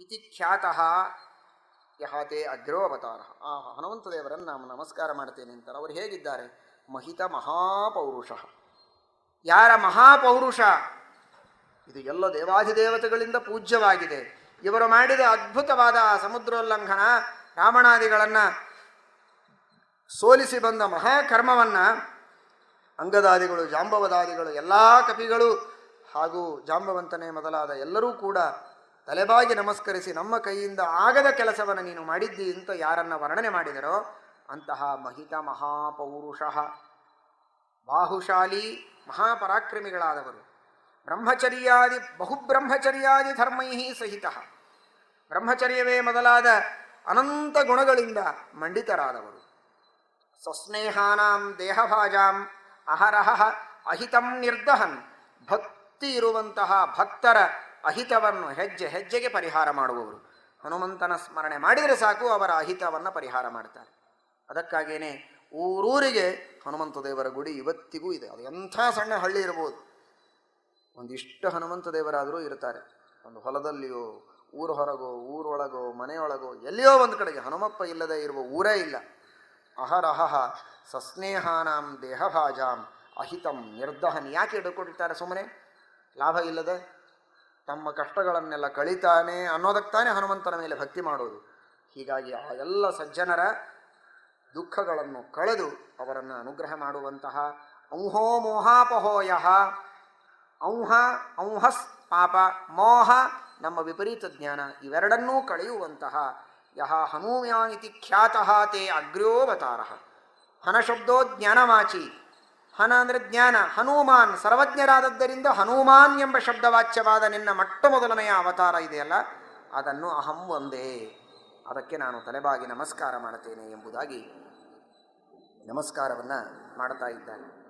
ಇತಿ ಖ್ಯಾತಃ ಯಹಾತೆ ಅಗ್ರೋ ಅವತಾರ ಆ ಹನುಮಂತ ದೇವರನ್ನು ನಾನು ನಮಸ್ಕಾರ ಮಾಡ್ತೇನೆ ಅಂತಾರೆ ಅವರು ಹೇಗಿದ್ದಾರೆ? ಮಹಿತ ಮಹಾಪೌರುಷ। ಯಾರ ಮಹಾಪೌರುಷ? ಇದು ಎಲ್ಲ ದೇವಾಧಿದೇವತೆಗಳಿಂದ ಪೂಜ್ಯವಾಗಿದೆ। ಇವರು ಮಾಡಿದ ಅದ್ಭುತವಾದ ಸಮುದ್ರೋಲ್ಲಂಘನ, ರಾವಣಾದಿಗಳನ್ನು ಸೋಲಿಸಿ ಬಂದ ಮಹಾಕರ್ಮವನ್ನು ಅಂಗದಾದಿಗಳು, ಜಾಂಬವದಾದಿಗಳು, ಎಲ್ಲ ಕಪಿಗಳು ಹಾಗೂ ಜಾಂಬವಂತನೇ ಮೊದಲಾದ ಎಲ್ಲರೂ ಕೂಡ ತಲೆಬಾಗಿ ನಮಸ್ಕರಿಸಿ ನಮ್ಮ ಕೈಯಿಂದ ಆಗದ ಕೆಲಸವನ್ನು ನೀನು ಮಾಡಿದ್ದಿ ಅಂತ ಯಾರನ್ನ ವರ್ಣನೆ ಮಾಡಿದರೋ ಅಂತಹ ಮಹಿತ ಮಹಾಪೌರುಷ, ಬಾಹುಶಾಲಿ ಮಹಾಪರಾಕ್ರಮಿಗಳಾದವರು. ಬ್ರಹ್ಮಚರ್ಯಾದಿ, ಬಹುಬ್ರಹ್ಮಚರ್ಯಾದಿ ಧರ್ಮೈ ಸಹಿತ, ಬ್ರಹ್ಮಚರ್ಯವೇ ಮೊದಲಾದ ಅನಂತ ಗುಣಗಳಿಂದ ಮಂಡಿತರಾದವರು. ಸ್ವಸ್ನೇಹಾನಾಂ ದೇಹಭಾಜಾಂ ಅಹರಹ ಅಹಿತಂ ನಿರ್ದಹನ್, ಭಕ್ತಿ ಇರುವಂತಹ ಭಕ್ತರ ಅಹಿತವನ್ನು ಹೆಜ್ಜೆ ಹೆಜ್ಜೆಗೆ ಪರಿಹಾರ ಮಾಡುವವರು. ಹನುಮಂತನ ಸ್ಮರಣೆ ಮಾಡಿದರೆ ಸಾಕು, ಅವರ ಅಹಿತವನ್ನು ಪರಿಹಾರ ಮಾಡ್ತಾರೆ. ಅದಕ್ಕಾಗೇನೆ ಊರೂರಿಗೆ ಹನುಮಂತ ದೇವರ ಗುಡಿ ಇವತ್ತಿಗೂ ಇದೆ. ಅದು ಎಂಥ ಸಣ್ಣ ಹಳ್ಳಿ ಇರ್ಬೋದು. ಒಂದಿಷ್ಟು ಹನುಮಂತ ದೇವರಾದರೂ ಇರ್ತಾರೆ. ಒಂದು ಹೊಲದಲ್ಲಿಯೋ, ಊರ ಹೊರಗೋ ಊರೊಳಗೋ ಮನೆಯೊಳಗೋ ಎಲ್ಲಿಯೋ ಒಂದು ಕಡೆಗೆ. ಹನುಮಪ್ಪ ಇಲ್ಲದೆ ಇರುವ ಊರೇ ಇಲ್ಲ. ಅಹರಹ ಸಸ್ನೇಹಾನಾಂ ದೇಹಭಾಜಾಂ ಅಹಿತಂ ನಿರ್ದಹನ್. ಯಾಕೆ ಹಿಡ್ಕೊಂಡಿರ್ತಾರೆ ಸುಮ್ಮನೆ? ಲಾಭ ಇಲ್ಲದೆ ತಮ್ಮ ಕಷ್ಟಗಳನ್ನೆಲ್ಲ ಕಳಿತಾನೆ ಅನ್ನೋದಕ್ಕೆ ತಾನೇ ಹನುಮಂತನ ಮೇಲೆ ಭಕ್ತಿ ಮಾಡೋದು. ಹೀಗಾಗಿ ಆ ಎಲ್ಲ ಸಜ್ಜನರ ದುಃಖಗಳನ್ನು ಕಳೆದು ಅವರನ್ನು ಅನುಗ್ರಹ ಮಾಡುವಂತಹ ಔಹೋ ಮೋಹಾಪಹೋಯ, ಔಹ, ಔಹಸ್ ಪಾಪ, ಮೋಹ ನಮ್ಮ ವಿಪರೀತ ಜ್ಞಾನ ಇವೆರಡನ್ನೂ ಕಳೆಯುವಂತಹ ಯಹ ಹನುಮ್ಯಾನಿತಿ ಖ್ಯಾತಃ ತೇ ಅಗ್ರ್ಯೋವತಾರ. ಹನಶಬ್ದೋ ಜ್ಞಾನಮಾಚಿ ಹನ ಅಂದರೆ ಜ್ಞಾನ, ಹನುಮಾನ್. ಸರ್ವಜ್ಞರಾದದ್ದರಿಂದ ಹನುಮಾನ್ ಎಂಬ ಶಬ್ದವಾಚ್ಯವಾದ ನಿನ್ನ ಮೊಟ್ಟ ಮೊದಲನೆಯ ಅವತಾರ ಇದೆಯಲ್ಲ, ಅದನ್ನು ಅಹಂ ಒಂದೇ. ಅದಕ್ಕೆ ನಾನು ತಲೆಬಾಗಿ ನಮಸ್ಕಾರ ಮಾಡುತ್ತೇನೆ ಎಂಬುದಾಗಿ ನಮಸ್ಕಾರವನ್ನು ಮಾಡ್ತಾ ಇದ್ದಾನೆ.